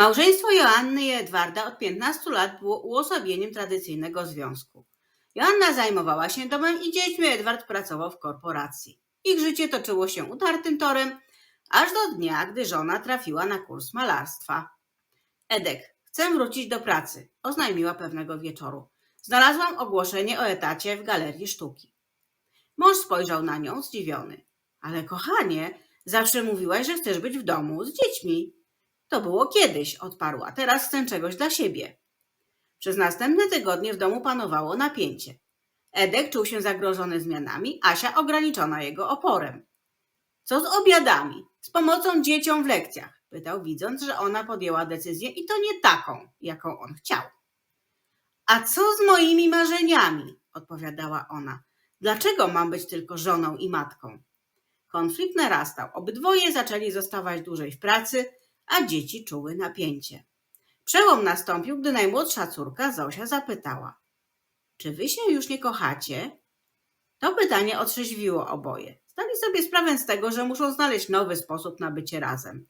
Małżeństwo Joanny i Edwarda od 15 lat było uosobieniem tradycyjnego związku. Joanna zajmowała się domem i dziećmi, Edward pracował w korporacji. Ich życie toczyło się utartym torem, aż do dnia, gdy żona trafiła na kurs malarstwa. Edek, chcę wrócić do pracy, oznajmiła pewnego wieczoru. Znalazłam ogłoszenie o etacie w galerii sztuki. Mąż spojrzał na nią zdziwiony. Ale kochanie, zawsze mówiłaś, że chcesz być w domu z dziećmi. To było kiedyś, odparła. Teraz chcę czegoś dla siebie. Przez następne tygodnie w domu panowało napięcie. Edek czuł się zagrożony zmianami, Asia ograniczona jego oporem. Co z obiadami? Z pomocą dzieciom w lekcjach? Pytał, widząc, że ona podjęła decyzję i to nie taką, jaką on chciał. A co z moimi marzeniami? odpowiadała ona. Dlaczego mam być tylko żoną i matką? Konflikt narastał. Obydwoje zaczęli zostawać dłużej w pracy, a dzieci czuły napięcie. Przełom nastąpił, gdy najmłodsza córka Zosia zapytała: Czy wy się już nie kochacie? To pytanie otrzeźwiło oboje. Zdali sobie sprawę z tego, że muszą znaleźć nowy sposób na bycie razem.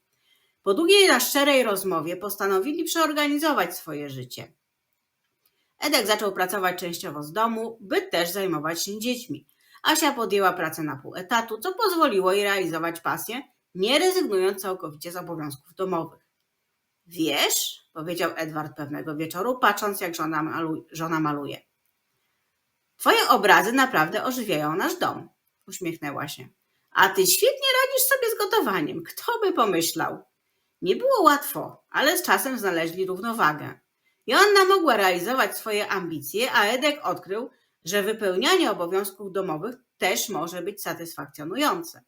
Po długiej i szczerej rozmowie postanowili przeorganizować swoje życie. Edek zaczął pracować częściowo z domu, by też zajmować się dziećmi. Asia podjęła pracę na pół etatu, co pozwoliło jej realizować pasję, nie rezygnując całkowicie z obowiązków domowych. Wiesz, powiedział Edward pewnego wieczoru, patrząc jak żona, malu- żona maluje. Twoje obrazy naprawdę ożywiają nasz dom, uśmiechnęła się. A ty świetnie radzisz sobie z gotowaniem. Kto by pomyślał? Nie było łatwo, ale z czasem znaleźli równowagę. Joanna mogła realizować swoje ambicje, a Edek odkrył, że wypełnianie obowiązków domowych też może być satysfakcjonujące.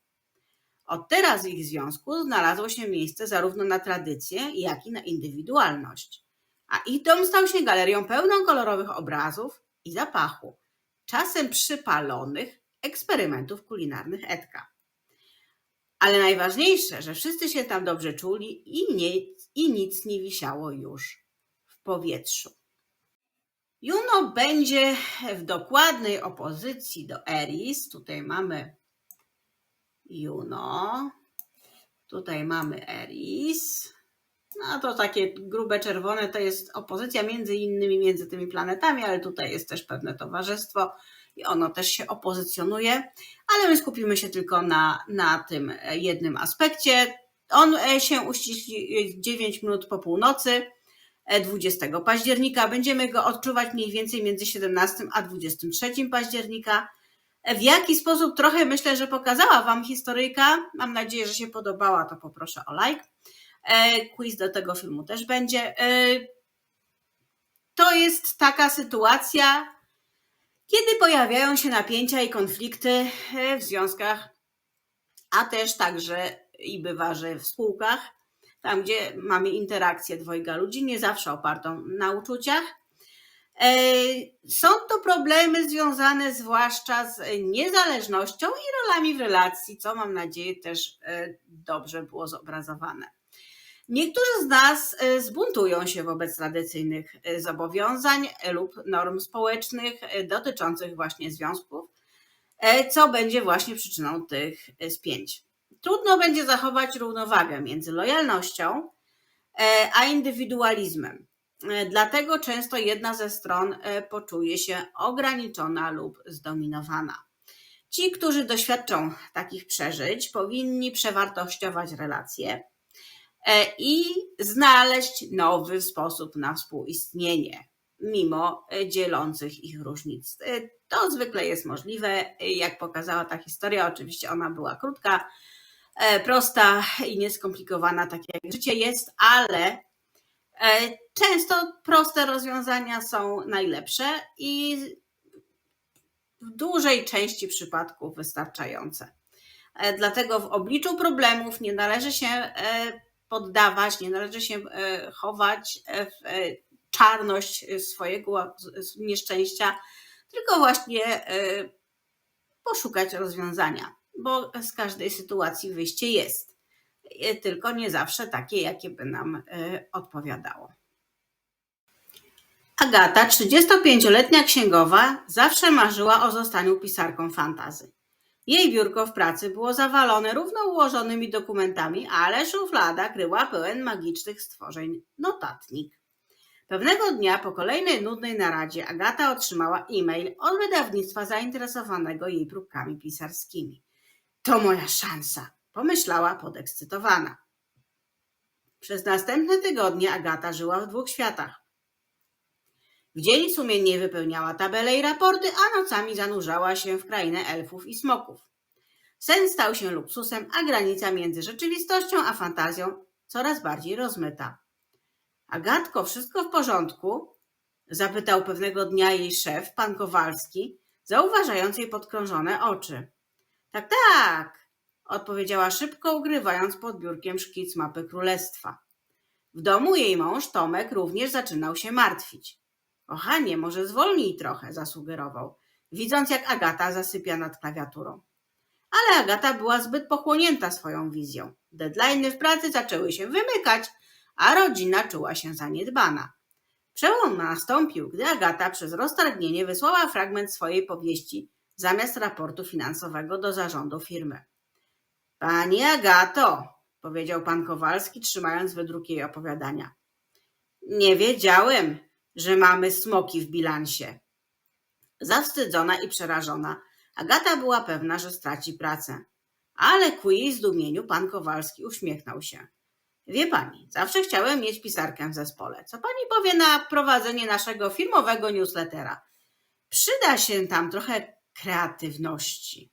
Od teraz w ich związku znalazło się miejsce zarówno na tradycję, jak i na indywidualność. A ich dom stał się galerią pełną kolorowych obrazów i zapachu, czasem przypalonych eksperymentów kulinarnych Edka. Ale najważniejsze, że wszyscy się tam dobrze czuli i, nie, i nic nie wisiało już w powietrzu. Juno będzie w dokładnej opozycji do Eris. Tutaj mamy Juno. Tutaj mamy Eris. No to takie grube czerwone to jest opozycja między innymi między tymi planetami, ale tutaj jest też pewne towarzystwo i ono też się opozycjonuje, ale my skupimy się tylko na, na tym jednym aspekcie. On e, się uściśli 9 minut po północy. 20 października. Będziemy go odczuwać mniej więcej między 17 a 23 października. W jaki sposób trochę myślę, że pokazała Wam historyjka. Mam nadzieję, że się podobała, to poproszę o like. E, Quiz do tego filmu też będzie. E, To jest taka sytuacja, kiedy pojawiają się napięcia i konflikty e, w związkach, a też także i bywa, że w spółkach tam gdzie mamy interakcję dwojga ludzi, nie zawsze opartą na uczuciach. E, Są to problemy związane zwłaszcza z niezależnością i rolami w relacji, co mam nadzieję też e, dobrze było zobrazowane. Niektórzy z nas e, zbuntują się wobec tradycyjnych zobowiązań lub norm społecznych dotyczących właśnie związków, co będzie właśnie przyczyną tych spięć trudno będzie zachować równowagę między lojalnością a indywidualizmem. E, Dlatego często jedna ze stron e, poczuje się ograniczona lub zdominowana. Ci, którzy doświadczą takich przeżyć, powinni przewartościować relacje e, i znaleźć nowy sposób na współistnienie, mimo dzielących ich różnic. To zwykle jest możliwe, jak pokazała ta historia. Oczywiście ona była krótka, prosta i nieskomplikowana, tak jak życie jest, ale często proste rozwiązania są najlepsze i w dużej części przypadków wystarczające. E, Dlatego w obliczu problemów nie należy się e, poddawać, nie należy się e, chować e, w e, czarność swojego nieszczęścia, tylko właśnie e, poszukać rozwiązania bo z każdej sytuacji wyjście jest. E, Tylko nie zawsze takie, jakie by nam e, odpowiadało. Agata, 35-letnia księgowa, zawsze marzyła o zostaniu pisarką fantazy. Jej biurko w pracy było zawalone równo ułożonymi dokumentami, ale szuflada kryła pełen magicznych stworzeń notatnik. Pewnego dnia po kolejnej nudnej naradzie Agata otrzymała e-mail od wydawnictwa zainteresowanego jej próbkami pisarskimi. To moja szansa, pomyślała podekscytowana. Przez następne tygodnie Agata żyła w dwóch światach. W dzień sumiennie wypełniała tabele i raporty, a nocami zanurzała się w krainę elfów i smoków. Sen stał się luksusem, a granica między rzeczywistością a fantazją coraz bardziej rozmyta. Agatko, wszystko w porządku? Zapytał pewnego dnia jej szef, pan Kowalski, zauważając jej podkrążone oczy. Tak, tak, odpowiedziała szybko, ugrywając pod biurkiem szkic mapy królestwa. W domu jej mąż Tomek również zaczynał się martwić. Kochanie, może zwolnij trochę, zasugerował, widząc jak Agata zasypia nad klawiaturą. Ale Agata była zbyt pochłonięta swoją wizją. Deadline'y w pracy zaczęły się wymykać, a rodzina czuła się zaniedbana. Przełom nastąpił, gdy Agata przez roztargnienie wysłała fragment swojej powieści zamiast raportu finansowego do zarządu firmy. Pani Agato, powiedział pan Kowalski, trzymając wydruk jej opowiadania. Nie wiedziałem, że mamy smoki w bilansie. Zawstydzona i przerażona, Agata była pewna, że straci pracę. Ale ku jej zdumieniu pan Kowalski uśmiechnął się. Wie pani, zawsze chciałem mieć pisarkę w zespole. Co pani powie na prowadzenie naszego firmowego newslettera? Przyda się tam trochę kreatywności.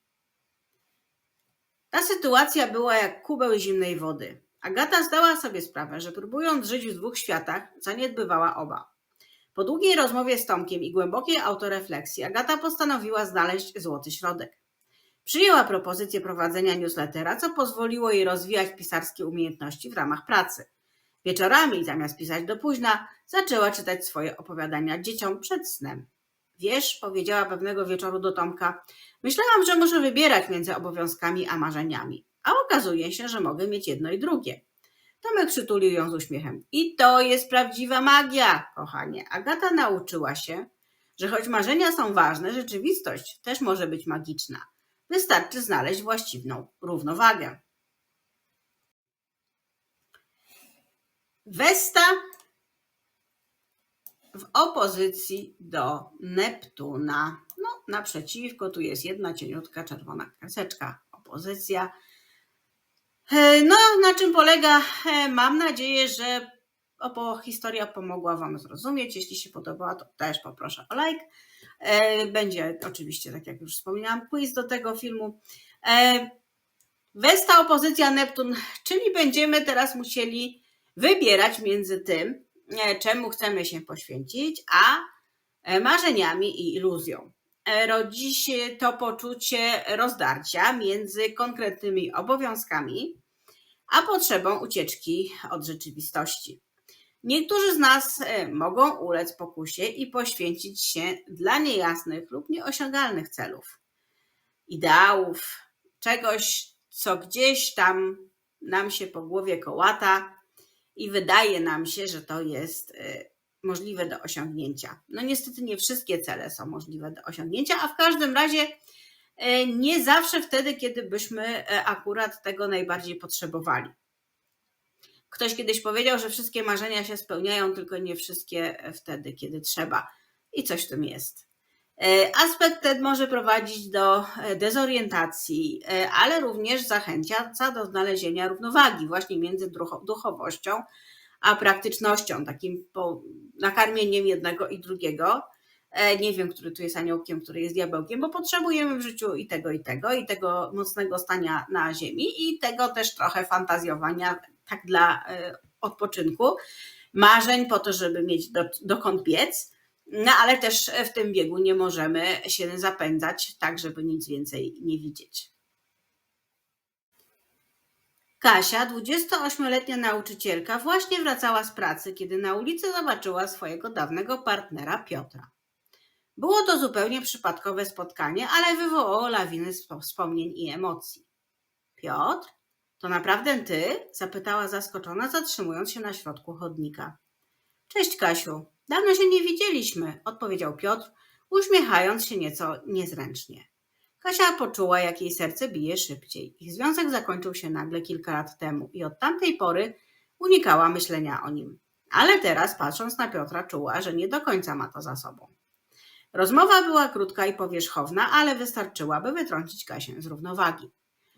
Ta sytuacja była jak kubeł zimnej wody. Agata zdała sobie sprawę, że próbując żyć w dwóch światach, zaniedbywała oba. Po długiej rozmowie z Tomkiem i głębokiej autorefleksji, Agata postanowiła znaleźć złoty środek. Przyjęła propozycję prowadzenia newslettera, co pozwoliło jej rozwijać pisarskie umiejętności w ramach pracy. Wieczorami, zamiast pisać do późna, zaczęła czytać swoje opowiadania dzieciom przed snem. Wiesz, powiedziała pewnego wieczoru do Tomka, myślałam, że muszę wybierać między obowiązkami a marzeniami, a okazuje się, że mogę mieć jedno i drugie. Tomek przytulił ją z uśmiechem. I to jest prawdziwa magia, kochanie. Agata nauczyła się, że choć marzenia są ważne, rzeczywistość też może być magiczna. Wystarczy znaleźć właściwą równowagę. Westa w opozycji do Neptuna. No, naprzeciwko, tu jest jedna cieniutka czerwona kreseczka, opozycja. E, No, na czym polega? E, Mam nadzieję, że historia pomogła Wam zrozumieć. Jeśli się podobała, to też poproszę o like. E, Będzie oczywiście, tak jak już wspominałam, quiz do tego filmu. Westa, opozycja, Neptun, czyli będziemy teraz musieli wybierać między tym, czemu chcemy się poświęcić, a e, marzeniami i iluzją. E, Rodzi się to poczucie rozdarcia między konkretnymi obowiązkami, a potrzebą ucieczki od rzeczywistości. Niektórzy z nas e, mogą ulec pokusie i poświęcić się dla niejasnych lub nieosiągalnych celów, ideałów, czegoś, co gdzieś tam nam się po głowie kołata i wydaje nam się, że to jest e, możliwe do osiągnięcia. No niestety nie wszystkie cele są możliwe do osiągnięcia, a w każdym razie e, nie zawsze wtedy, kiedy byśmy e, akurat tego najbardziej potrzebowali. Ktoś kiedyś powiedział, że wszystkie marzenia się spełniają, tylko nie wszystkie wtedy, kiedy trzeba. I coś w tym jest. E, Aspekt ten może prowadzić do e, dezorientacji, e, ale również zachęca do znalezienia równowagi właśnie między ducho- duchowością a praktycznością, takim nakarmieniem jednego i drugiego. Nie wiem, który tu jest aniołkiem, który jest diabełkiem, bo potrzebujemy w życiu i tego, i tego, i tego mocnego stania na ziemi, i tego też trochę fantazjowania, tak dla odpoczynku, marzeń po to, żeby mieć do, dokąd biec. No ale też w tym biegu nie możemy się zapędzać tak, żeby nic więcej nie widzieć. Kasia, 28-letnia nauczycielka, właśnie wracała z pracy, kiedy na ulicy zobaczyła swojego dawnego partnera Piotra. Było to zupełnie przypadkowe spotkanie, ale wywołało lawinę spo- wspomnień i emocji. Piotr, to naprawdę ty? zapytała zaskoczona, zatrzymując się na środku chodnika. Cześć, Kasiu. Dawno się nie widzieliśmy, odpowiedział Piotr, uśmiechając się nieco niezręcznie. Kasia poczuła, jak jej serce bije szybciej. Ich związek zakończył się nagle kilka lat temu i od tamtej pory unikała myślenia o nim. Ale teraz, patrząc na Piotra, czuła, że nie do końca ma to za sobą. Rozmowa była krótka i powierzchowna, ale wystarczyła, by wytrącić Kasię z równowagi.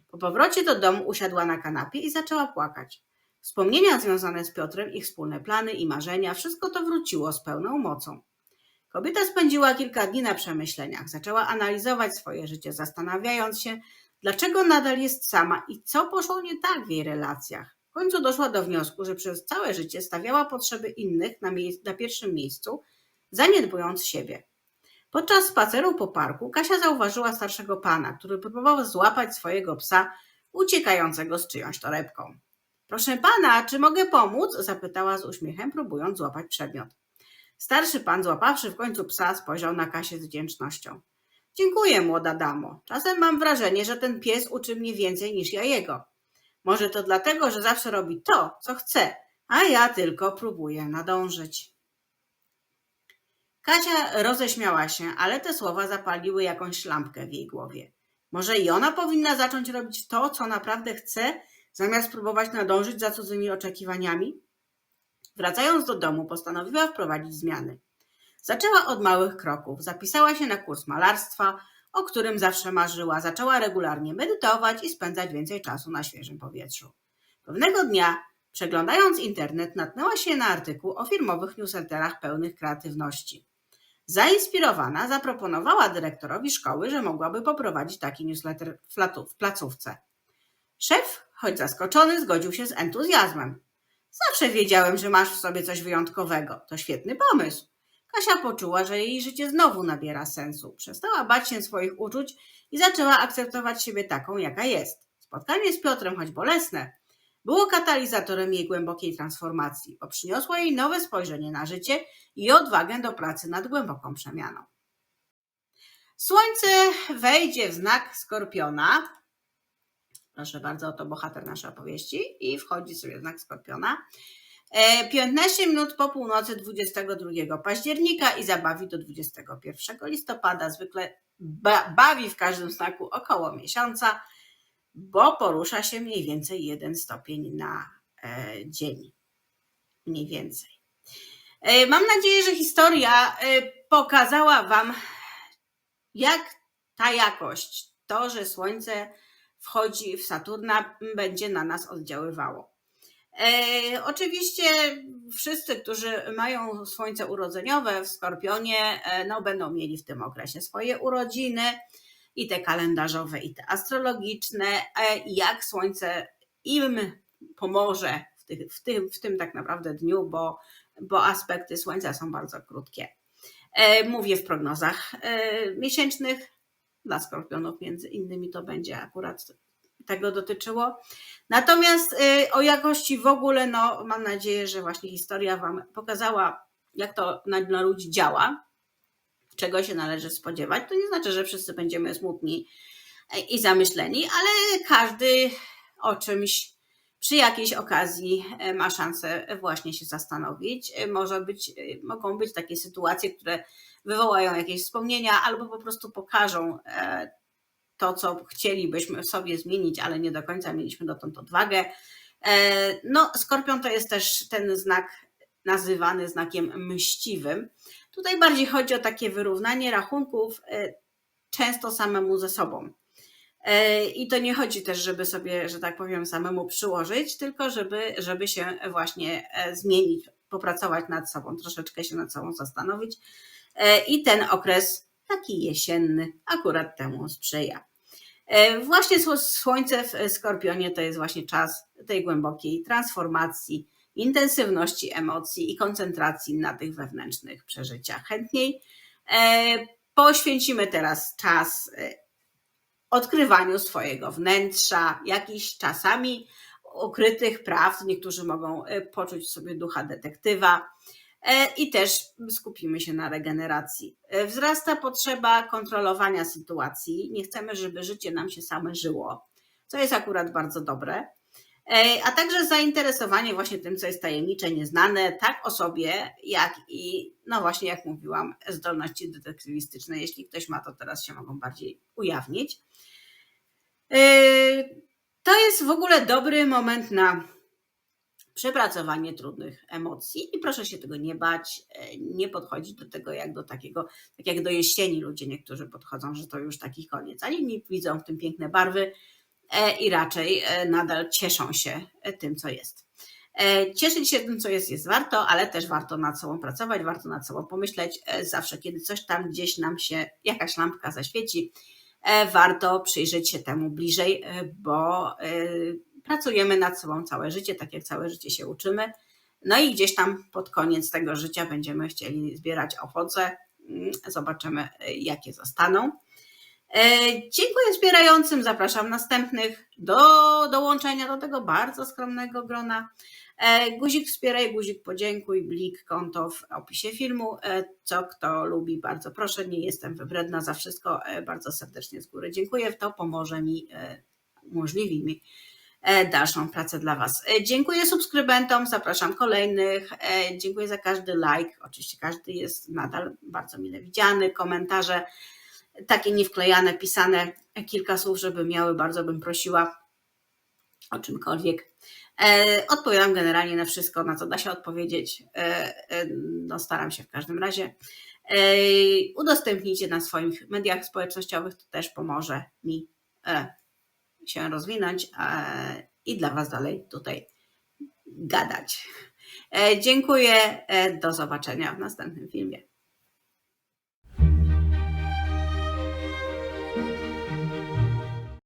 Po powrocie do domu usiadła na kanapie i zaczęła płakać. Wspomnienia związane z Piotrem, ich wspólne plany i marzenia, wszystko to wróciło z pełną mocą. Kobieta spędziła kilka dni na przemyśleniach. Zaczęła analizować swoje życie, zastanawiając się, dlaczego nadal jest sama i co poszło nie tak w jej relacjach. W końcu doszła do wniosku, że przez całe życie stawiała potrzeby innych na, na pierwszym miejscu, zaniedbując siebie. Podczas spaceru po parku Kasia zauważyła starszego pana, który próbował złapać swojego psa uciekającego z czyjąś torebką. Proszę pana, czy mogę pomóc? zapytała z uśmiechem, próbując złapać przedmiot. Starszy pan, złapawszy w końcu psa, spojrzał na Kasię z wdzięcznością. Dziękuję, młoda damo. Czasem mam wrażenie, że ten pies uczy mnie więcej niż ja jego. Może to dlatego, że zawsze robi to, co chce, a ja tylko próbuję nadążyć. Kasia roześmiała się, ale te słowa zapaliły jakąś lampkę w jej głowie. Może i ona powinna zacząć robić to, co naprawdę chce, zamiast próbować nadążyć za cudzymi oczekiwaniami? Wracając do domu, postanowiła wprowadzić zmiany. Zaczęła od małych kroków. Zapisała się na kurs malarstwa, o którym zawsze marzyła. Zaczęła regularnie medytować i spędzać więcej czasu na świeżym powietrzu. Pewnego dnia, przeglądając internet, natknęła się na artykuł o firmowych newsletterach pełnych kreatywności. Zainspirowana zaproponowała dyrektorowi szkoły, że mogłaby poprowadzić taki newsletter w placówce. Szef, choć zaskoczony, zgodził się z entuzjazmem. Zawsze wiedziałem, że masz w sobie coś wyjątkowego. To świetny pomysł. Kasia poczuła, że jej życie znowu nabiera sensu. Przestała bać się swoich uczuć i zaczęła akceptować siebie taką, jaka jest. Spotkanie z Piotrem, choć bolesne, było katalizatorem jej głębokiej transformacji, bo przyniosło jej nowe spojrzenie na życie i odwagę do pracy nad głęboką przemianą. Słońce wejdzie w znak skorpiona. Proszę bardzo, oto bohater naszej opowieści i wchodzi sobie znak skorpiona. E, 15 minut po północy 22 października i zabawi do 21 listopada. Zwykle ba bawi w każdym znaku około miesiąca, bo porusza się mniej więcej jeden stopień na e, dzień. Mniej więcej. E, Mam nadzieję, że historia e, pokazała Wam, jak ta jakość, to, że Słońce wchodzi w Saturna, będzie na nas oddziaływało. E, oczywiście wszyscy, którzy mają słońce urodzeniowe w Skorpionie, e, no, będą mieli w tym okresie swoje urodziny i te kalendarzowe, i te astrologiczne. E, jak słońce im pomoże w, w, tym, w tym tak naprawdę dniu, bo, bo aspekty słońca są bardzo krótkie. E, mówię w prognozach miesięcznych. Dla skorpionów między innymi to będzie akurat tego dotyczyło. Natomiast y, o jakości w ogóle, no mam nadzieję, że właśnie historia Wam pokazała, jak to na, na ludzi działa, czego się należy spodziewać. To nie znaczy, że wszyscy będziemy smutni e, i zamyśleni, ale każdy o czymś przy jakiejś okazji e, ma szansę właśnie się zastanowić. E, Może być, mogą być takie sytuacje, które wywołają jakieś wspomnienia albo po prostu pokażą e, to, co chcielibyśmy sobie zmienić, ale nie do końca mieliśmy dotąd odwagę. E, No, skorpion to jest też ten znak nazywany znakiem mściwym. Tutaj bardziej chodzi o takie wyrównanie rachunków e, często samemu ze sobą. E, I to nie chodzi też, żeby sobie, że tak powiem, samemu przyłożyć, tylko żeby, żeby się właśnie e, zmienić, popracować nad sobą, troszeczkę się nad sobą zastanowić. E, I ten okres taki jesienny akurat temu sprzyja. Właśnie sło- Słońce w Skorpionie to jest właśnie czas tej głębokiej transformacji, intensywności emocji i koncentracji na tych wewnętrznych przeżyciach. Chętniej poświęcimy teraz czas odkrywaniu swojego wnętrza, jakichś czasami ukrytych prawd. Niektórzy mogą e, poczuć sobie ducha detektywa. E, I też skupimy się na regeneracji. E, Wzrasta potrzeba kontrolowania sytuacji. Nie chcemy, żeby życie nam się same żyło, co jest akurat bardzo dobre. E, a także zainteresowanie właśnie tym, co jest tajemnicze, nieznane, tak o sobie, jak i, no właśnie, jak mówiłam, zdolności detektywistyczne. Jeśli ktoś ma, to teraz się mogą bardziej ujawnić. E, to jest w ogóle dobry moment na przepracowanie trudnych emocji i proszę się tego nie bać, e, nie podchodzić do tego jak do takiego, tak jak do jesieni ludzie niektórzy podchodzą, że to już taki koniec, a inni widzą w tym piękne barwy i raczej e, nadal cieszą się tym, co jest. Cieszyć się tym, co jest, jest warto, ale też warto nad sobą pracować, warto nad sobą pomyśleć. Zawsze, kiedy coś tam gdzieś nam się, jakaś lampka zaświeci, warto przyjrzeć się temu bliżej, bo pracujemy nad sobą całe życie, tak jak całe życie się uczymy. No i gdzieś tam pod koniec tego życia będziemy chcieli zbierać owoce. Mm, zobaczymy, jakie zostaną. E, dziękuję wspierającym, zapraszam następnych do dołączenia do tego bardzo skromnego grona. E, guzik wspieraj, guzik podziękuj, blik, konto w opisie filmu. E, co kto lubi, bardzo proszę, nie jestem wybredna za wszystko, bardzo serdecznie z góry dziękuję. To pomoże mi, umożliwi mi dalszą pracę dla Was. Dziękuję subskrybentom, zapraszam kolejnych. Dziękuję za każdy like. Oczywiście każdy jest nadal bardzo mile widziany. Komentarze takie niewklejane, pisane, kilka słów, żeby miały, bardzo bym prosiła o czymkolwiek. Odpowiadam generalnie na wszystko, na co da się odpowiedzieć. No, staram się w każdym razie. Udostępnijcie na swoich mediach społecznościowych, to też pomoże mi się rozwinąć e, i dla Was dalej tutaj gadać. E, dziękuję. E, do zobaczenia w następnym filmie.